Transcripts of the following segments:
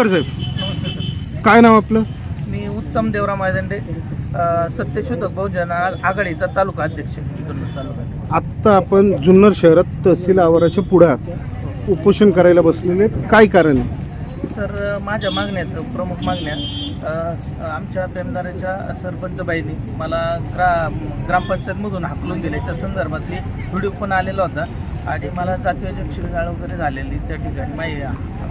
नमस्कार साहेब. नमस्ते सर. काय नाव आपलं? मी उत्तम देवराम मायदंडे अ, सत्यशोधक बहुजन आ- आघाडीचा तालुका अध्यक्ष. जुन्नर तालुका आत्ता आपण जुन्नर शहरात तहसील आवाराच्या पुढ्यात उपोषण करायला बसलेले काय कारण आहे? सर माझ्या मागण्यात प्रमुख मागण्या अ, स- आमच्या प्रेमदाराच्या सरपंचबाईंनी मला ग्रा ग्रामपंचायतमधून हाकलून दिल्याच्या संदर्भातली व्हिडिओ पण आलेला होता आणि मला जातीय शिवीगाळ वगैरे झालेली त्या ठिकाणी माही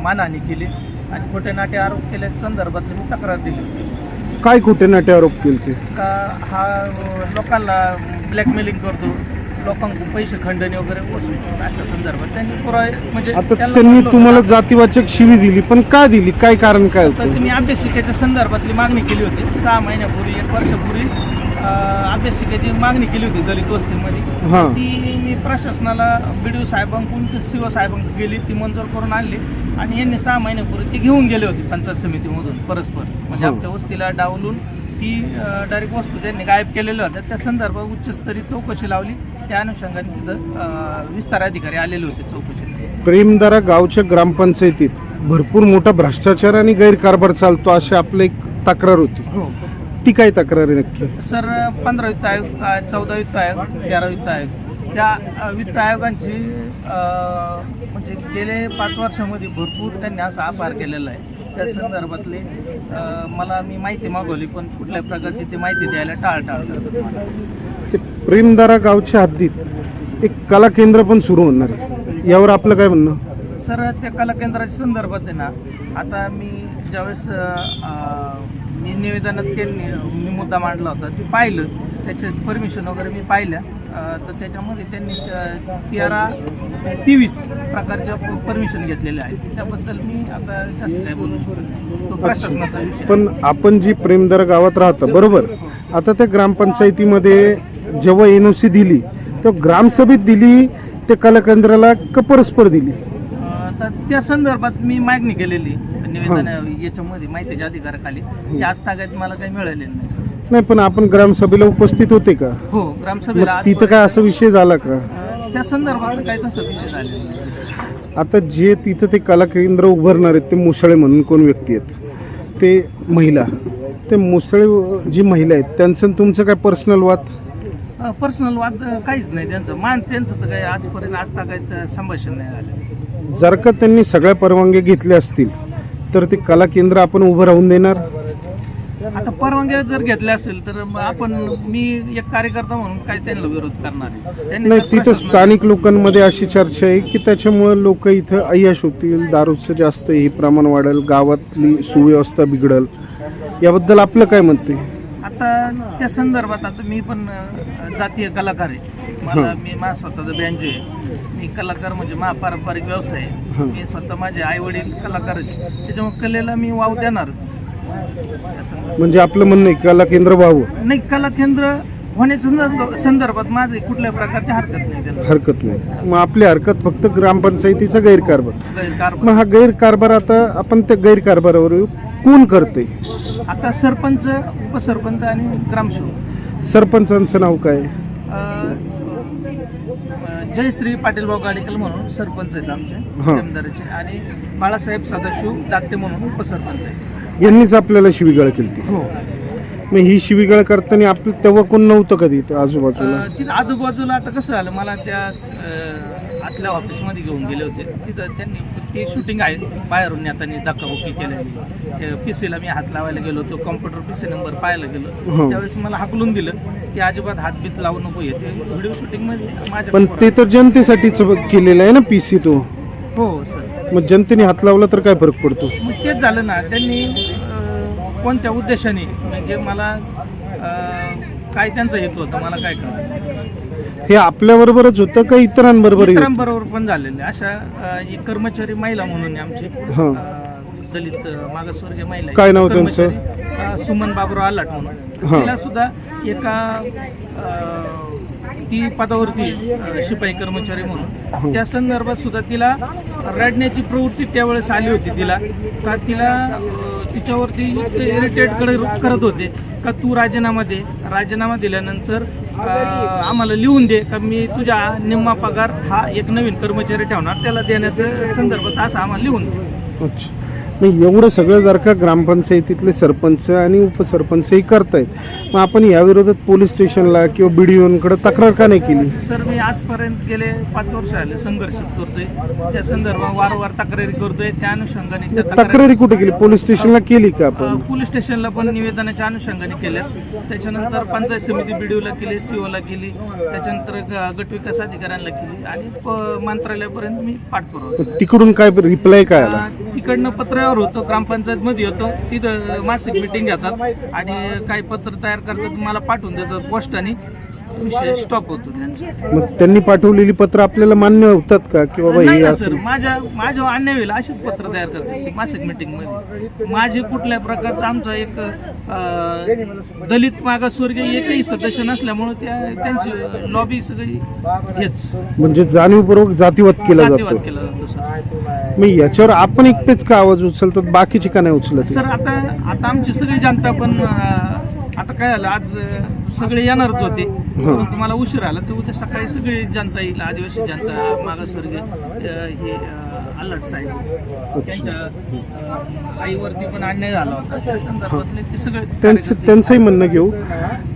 मानहानी केली. आणि खोटे नाटे आरोप केल्याच्या संदर्भातली मी तक्रार दिली होती. काय खोटे नाटे आरोप केले ते का हा अ, लोकांना ब्लॅकमेलिंग करतो लोकांकडून पैसे खंडणी वगैरे वसूल अशा संदर्भात त्यांनी पुरावे म्हणजे आता त्यांना तुम्हाला होतं जातीवाचक शिवी दिली पण का दिली? काय कारण काय तर होतं? तुम्ही अभ्यासिकेच्या संदर्भातली मागणी केली होती. सहा महिन्यापूर्वी एक वर्षापूर्वी अभ्यासिकेची मागणी केली होती दलित वस्तीमध्ये हां. ती मी प्रशासनाला बी डी साहेबांकडून सी ओ साहेबांकडे गेली ती मंजूर करून आणली. आणि यांनी सहा महिन्यापूर्वी ती घेऊन गेले होते पंचायत समितीमधून परस्पर. म्हणजे हो. आमच्या वस्तीला डावलून ती डायरेक्ट वस्तू त्यांनी गायब केलेल्या होत्या. त्या संदर्भात उच्चस्तरीय चौकशी लावली. त्या अनुषंगाने तिथं अ, विस्तार अधिकारी आलेले होते चौकशीला. प्रेमदारा गावच्या ग्रामपंचायतीत भरपूर मोठा भ्रष्टाचार आणि गैरकारभार चालतो अशी आपली एक तक्रार होती. हो. ती काय तक्रार नक्की? सर पंधरा वित्त आयोग चौदा वित्त आयोग तेरा वित्त आयोग. त्या वित्त आयोगांची म्हणजे गेले पाच वर्षामध्ये भरपूर त्यांनी असा आभार केलेला आहे. त्या संदर्भातले मला मी माहिती मागवली पण कुठल्या प्रकारची ती माहिती द्यायला टाळटाळ करतात. ते प्रेमदारा गावच्या हद्दीत एक कला केंद्र पण सुरू होणार आहे. यावर आपलं काय म्हणणं? सर त्या कला केंद्राच्या संदर्भात आहे ना आता मी ज्यावेळेस मी निवेदनात त्यांनी मी मुद्दा मांडला होता. ते पाहिलं. त्याचे परमिशन वगैरे मी पाहिल्या. तर त्याच्यामध्ये त्यांनी तेरा तेवीस प्रकारच्या परमिशन घेतलेल्या आहेत. त्याबद्दल मी आता जास्त काय बोलू शकत प्रशासनाचा विषय. पण आपण जी प्रेमदारा गावात राहतो बरोबर? आता त्या ग्रामपंचायतीमध्ये जेव्हा एन ओ सी दिली तेव्हा ग्रामसभेत दिली ते कला केंद्राला का परस्पर दिली तर त्या संदर्भात मी मागणी केलेली. निवेदन याच्यामध्ये माहितीच्या अधिकाराखाली आज तागायत मला काही मिळालेलं नाही सर. नाही पण आपण ग्रामसभेला उपस्थित होते का? हो ग्रामसभेला मग आज तिथं काय असा विषय झाला का? त्या संदर्भात काही तसं विषय नाही. आता जे तिथं ते कला केंद्र उभारणार आहेत ते मुसळे म्हणून कोण व्यक्ती आहेत? ते महिला. ते मुसळे जी महिला आहेत त्यांचं आणि तुमचं काय पर्सनल वाद? पर्सनल वाद अ, काहीच नाही त्यांचं. मान त्यांचं तर काही आजपर्यंत आज काही संभाषण नाही झालं. जर का त्यांनी सगळ्या परवानग्या घेतल्या असतील तर ते कला केंद्र आपण उभं राहून देणार. आता परवानग्या जर घेतल्या असेल तर मग आपण मी एक कार्यकर्ता म्हणून काय त्यांना विरोध करणार आहे? त्यांनी नाही जर तिथं प्रशासनाला- स्थानिक लोकांमध्ये अशी चर्चा आहे की त्याच्यामुळे लोक इथं अय्याश होतील दारूचं जास्त हे प्रमाण वाढेल गावातली सुव्यवस्था बिघडल. याबद्दल आपलं काय आहे? आता त्या संदर्भात आता मी पण जातीय कलाकार आहे. मला. मी माझा स्वतःचा बँजो आहे. मी कलाकार म्हणजे मा पारंपरिक व्यवसाय आहे. मी स्वतः माझे आई वडील कलाकारच. त्याच्यामुळे कलेला मी वाव देणारच. त्या संदर्भात. म्हणजे आपलं म्हणणं आहे कला केंद्र व्हावं. नाही कला केंद्र होण्याच्या संदर्भ- संदर्भात माझे कुठल्या प्रकारची हरकत नाही त्याला. हरकत नाही. मग आपली हरकत फक्त ग्रामपंचायतीचा गैरकारभार. गैरकारभार. मग हा गैरकारभार आता आपण त्या गैरकारभारावर कोण करते? आता सरपंच उपसरपंच आणि ग्रामसेवक. सरपंचांचं नाव काय? जयश्री पाटील भाऊ गाडीकल म्हणून सरपंच आहेत आमचे हा. जमदाराचे आणि बाळासाहेब सदाशिव दाते म्हणून उपसरपंच आहेत. यांनीच आपल्याला शिवीगाळ केली हो. मग ही शिवीगाळ करताना आपलं तेव्हा कोण नव्हतं कधी आजूबाजूला? तिथं आजूबाजूला आता कसं झालं मला त्या आतल्या ऑफिसमध्ये घेऊन गेले होते. तिथं त्यांनी ते शूटिंग आहे. बाहेरून नेतानी धक्काबुक्की केलेली. पी सीला मी हात लावायला गेलो होतो. कॉम्प्युटर पी सी नंबर पाहायला गेलो. हो. त्यावेळेस मला हाकलून दिलं की अजिबात हातबीत लावू नको. येते व्हिडिओ शूटिंगमध्ये माझ्या पण ते तर जनतेसाठीच केलेलं आहे ना पीसी तो? हो सर. मग जनतेने हात लावला तर काय फरक पडतो? मग तेच झालं ना. त्यांनी कोणत्या उद्देशाने म्हणजे मला काय त्यांचा हेतू होता? मला काय कळलं हे आपल्या बरोबरच होतं का इतरांबरोबर मित्रांबरोबर पण झालेले अशा अं, एक कर्मचारी महिला म्हणून आहे आमची हा. अं, दलित अं, मागासवर्गीय महिला आहे. काय नाव त्यांचं? कर्मचारी, अं, सुमन बाबूराव आलाट म्हणून हा. तिला सुद्धा एका अं, ती पदावरती शिपाई कर्मचारी म्हणून. त्या संदर्भात सुद्धा तिला रडण्याची प्रवृत्ती त्यावेळेस आली होती तिला. का तिला तिच्यावरती इरिटेट करत होते. का तू राजीनामा दे. राजीनामा दिल्यानंतर आम्हाला लिहून दे. का मी तुझ्या निम्मा पगार हा एक नवीन कर्मचारी ठेवणार. त्याला देण्याचं संदर्भात असं आम्हाला लिहून दे. अच्छा. एवढं सगळं जर का ग्रामपंचायतीतले सरपंच आणि उपसरपंचही करतायत मग आपण याविरोधात पोलीस स्टेशनला किंवा बीडीओकडे तक्रार का नाही केली? सर मी आजपर्यंत गेले पाच वर्ष आले संघर्षच करतोय. त्या संदर्भात वारंवार तक्रारी करतोय. त्या अनुषंगाने त्या तक्रारी कुठे केली? पोलीस स्टेशनला केली का अ, आपण पोलीस स्टेशनला पण निवेदनाच्या अनुषंगाने केल्या. त्याच्यानंतर पंचायत समिती बीडीओला केली सीओला केली. त्याच्यानंतर ग- गट विकास अधिकाऱ्यांना केली. आणि प- मंत्रालयापर्यंत मी पाठपुरावा तिकडून काय रिप्लाय काय आला? अ, तिकडनं पत्रावर होतो ग्रामपंचायतमध्ये होतो. तिथं मासिक मिटिंग घेतात. आणि काही पत्र तयार करतात मला पाठवून देतात पोस्टाने. विषय स्टॉप होतो त्यांचा. मग त्यांनी पाठवलेली पत्र आपल्याला मान्य होतात का? की बाबा नाही हे ना असं सर माझ्या माझ्या अन्याय होईल अशीच पत्र तयार करतात ती मासिक मीटिंगमध्ये. माझे कुठल्या प्रकारचा आमचा एक अं, दलित मागासवर्गीय एकही सदस्य नसल्यामुळे त्या त्यांची लॉबी सगळी हेच. म्हणजे जाणीवपूर्वक जातीवाद केला जातीवाद जातो. केला जातो सर मग याच्यावर आपण एकटेच का आवाज उचलतात? बाकीचे का नाही उचलत? सर आता आता आमची सगळी जनता पण अं, आता काय झालं आज अं, सगळे येणारच होते. परंतु मला उशीर आला. तर उद्या सकाळी सगळी जनता येईल आदिवासी जनता मागासवर्गीय अं, हे अं, अल्लट साहेब. त्यांच्या अं, आईवरती पण अन्याय झाला होता. त्या संदर्भातले ते सगळे त्यांचं कार्यकर्ते- त्यांचंही म्हणणं घेऊ.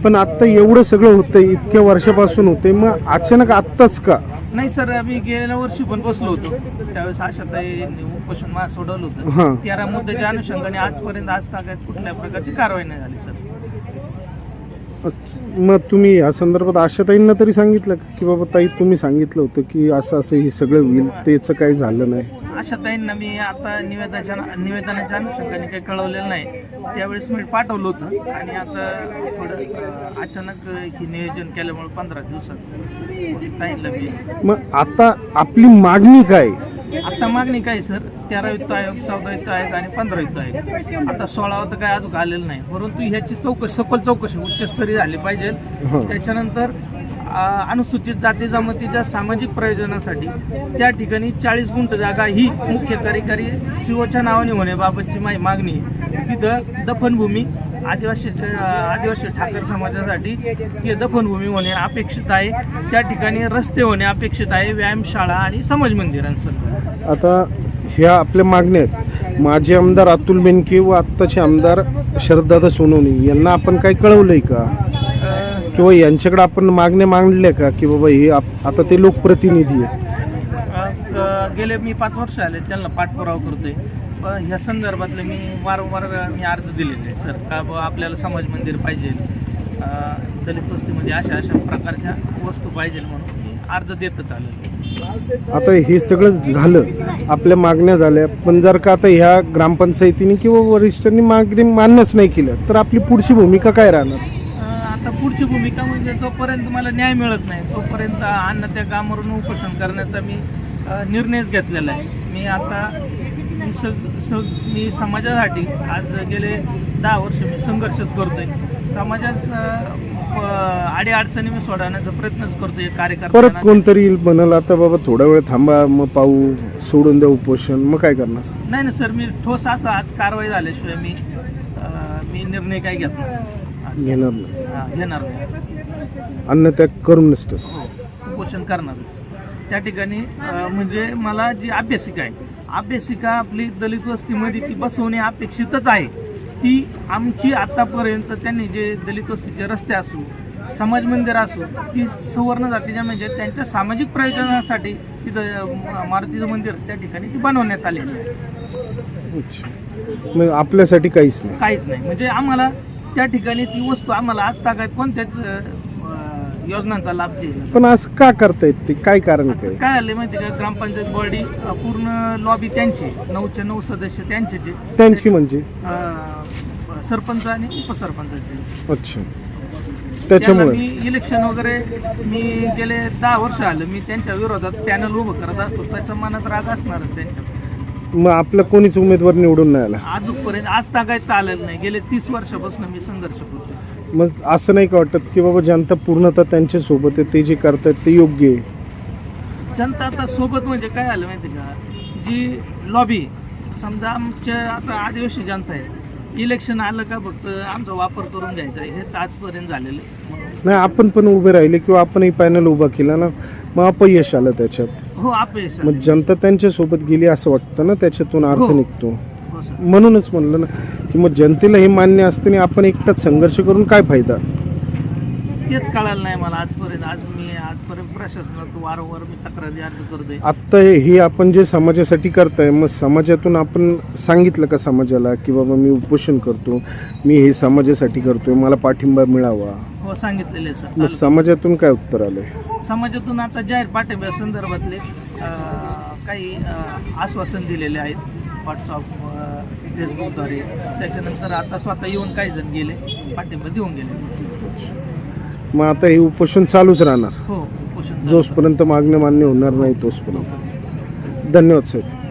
पण आता एवढं सगळं होतंय इतक्या वर्षापासून होतंय मग अचानक आत्ताच का? नाही सर आम्ही गेल्या वर्षी पण बसलो होतो. त्यावेळेस आशाताई उपोषण मा सोडवलं हां. होतं तेरा मुद्द्याच्या अनुषंगाने आजपर्यंत आज तागायत कुठल्या प्रकारची कारवाई नाही झाली सर. मग तुम्ही या संदर्भात आशाताईंना तरी सांगितलं का? की बाबा ताई तुम्ही सांगितलं होतं की असं असं हे सगळं होईल त्याचं काही झालं नाही. अशा ताईंना मी आता निवेदनाच्या निवेदनाच्या अनुषंगाने काही कळवलेलं नाही. त्यावेळेस मी पाठवलं होतं आणि आता थोडं अचानक हे नियोजन केल्यामुळे पंधरा दिवसात ताईंना मी मग आता आपली मागणी काय? आता मागणी काय सर तेरा युक्त आयोग चौदा युक्त आयोग आणि पंधरा युक्त आयोग आता सोळावं तर काय अजून आलेलं नाही परंतु ह्याची चौकशी सखोल चौकशी उच्चस्तरीय झाली पाहिजे हं. त्याच्यानंतर अनुसूचित जाती जमातीच्या सामाजिक प्रयोजनासाठी त्या ठिकाणी चाळीस गुंठ जागा ही मुख्य कार्यकारी सीओच्या नावाने होण्याबाबतची मागणी. तिथं दफनभूमी आदिवासी आदिवासी ठाकर समाजासाठी ही दफनभूमी होणे अपेक्षित आहे. त्या ठिकाणी रस्ते होणे अपेक्षित आहे व्यायामशाळा आणि समाज मंदिरांसह आता ह्या आपल्या मागण्या आहेत. माजी आमदार अतुल बेनके व आत्ताचे आमदार शरददादा सोनवणे यांना आपण काही कळवलंय का? किंवा यांच्याकडे आपण मागण्या मांडल्या का? की बाबा हे आता ते लोकप्रतिनिधी आहेत. गेले मी पाच वर्ष आले त्यांना पाठपुरावा करतोय. ह्या संदर्भातले मी वारंवार मी अर्ज दिलेले आहे सर. का बुवा आपल्याला समाज मंदिर पाहिजे? दलित वस्तीमध्ये अशा अशा प्रकारच्या वस्तू पाहिजे म्हणून मी अर्ज देतच आलेलो आता हे सगळं झालं आपल्या मागण्या झाल्या पण जर का आता ह्या ग्रामपंचायतीने किंवा वरिष्ठांनी मागणी मान्यच नाही केलं तर आपली पुढची भूमिका काय राहणार? आता पुढची भूमिका म्हणजे जोपर्यंत मला न्याय मिळत नाही तोपर्यंत अन्न त्या कामावरून उपोषण करण्याचा मी निर्णयच घेतलेला आहे. मी आता मी सग सग मी समाजासाठी आज गेले दहा वर्ष मी संघर्षच करतोय. समाजात अडीअडचणी मी सोडवण्याचा प्रयत्नच करतोय परत कार्यकर्ता कोणतरी म्हणाल आता बाबा थोडा वेळ थांबा मग पाहू सोडून द्या उपोषण मग काय करणार? नाही ना सर मी ठोस असं आज कारवाई झाल्याशिवाय मी अ, मी निर्णय काय घेत नाही. आज. घेणार नाही. हा, घेणार नाही. अन्नत्याग करून नसतं. उपोषण करणारच. त्या ठिकाणी अं, म्हणजे मला जी अभ्यासिका आहे अभ्यासिका आपली दलित वस्तीमध्ये ती बसवणे अपेक्षितच आहे. ती आमची आतापर्यंत त्यांनी जे दलित वस्तीचे रस्ते असू समाज मंदिर असू ती सवर्ण जातीच्या म्हणजे त्यांच्या सामाजिक प्रयोजनासाठी तिथं मारुतीचं मंदिर त्या ठिकाणी ती बनवण्यात आलेली आहे. मग आपल्यासाठी काहीच नाही. काहीच नाही. म्हणजे आम्हाला त्या ठिकाणी ती वस्तू आम्हाला आज तागायत कोणत्याच योजनांचा लाभ दिला पण असं का करतायत ते? काय कारण काय काय आले माहिती का? ग्रामपंचायत बॉडी पूर्ण लॉबी त्यांची नऊचे नऊ सदस्य त्यांचे जे त्यांची म्हणजे? अ, सरपंच आणि उपसरपंचाचे अच्छा. त्याला त्याच्यामुळे मी इलेक्शन वगैरे मी गेले दहा वर्ष आलं मी त्यांच्या विरोधात पॅनल उभं करत असतो. त्याच्या मनात राग असणारच त्यांच्या मग आपला कोणीच उमेदवार निवडून नाही आला. आजपर्यंत आज तागायत आलेलं नाही. गेले तीस वर्षापासून मी संघर्ष करतो मग असं नाही का वाटत की बाबा जनता पूर्णतः त्यांच्यासोबत आहे ते जे करतायत ते योग्य आहे? जनता आता सोबत म्हणजे काय आलं माहिती का? जी लॉबी समजा आमच्या आता आदिवासी जनता आहे. इलेक्शन आलं का फक्त आमचा वापर करून घ्यायचा आहे. हेच आजपर्यंत झालेलं आहे. नाही आपण पण उभे राहिले किंवा आपणही पॅनल उभा केला ना. मग अपयश आलं त्याच्यात हो अपयश मग आलं. जनता त्यांच्यासोबत गेली असं वाटतं ना त्याच्यातून अर्थ हो. निघतो हो सर म्हणूनच म्हणलं ना की मग जनतेला हे मान्य असताना आपण एकटाच संघर्ष करून काय फायदा तेच कळालं नाही मला आजपर्यंत. आज मी आजपर्यंत प्रशासनात वारंवार मी तक्रारी अर्ज करतोय. आत्ता हे हे आपण जे समाजासाठी करताय मग समाजातून आपण सांगितलं का समाजाला की बाबा मी उपोषण करतो मी हे समाजासाठी करतोय मला पाठिंबा मिळावा? हो सांगितलेले सर. मग समाजातून काय उत्तर आलंय? समाजातून आता जाहीर पाठिंब्या संदर्भातले अं, काही अं, आश्वासन दिलेले आहेत. व्हॉट्सअप फेसबुकद्वारे त्याच्यानंतर आता स्वतः येऊन काही जण गेले पाठिंबा देऊन गेले. मग आता हे उपोषण चालूच राहणार हो उपोषण चालू. जोसपर्यंत मागण्या मान्य होणार नाही तोचपर्यंत धन्यवाद साहेब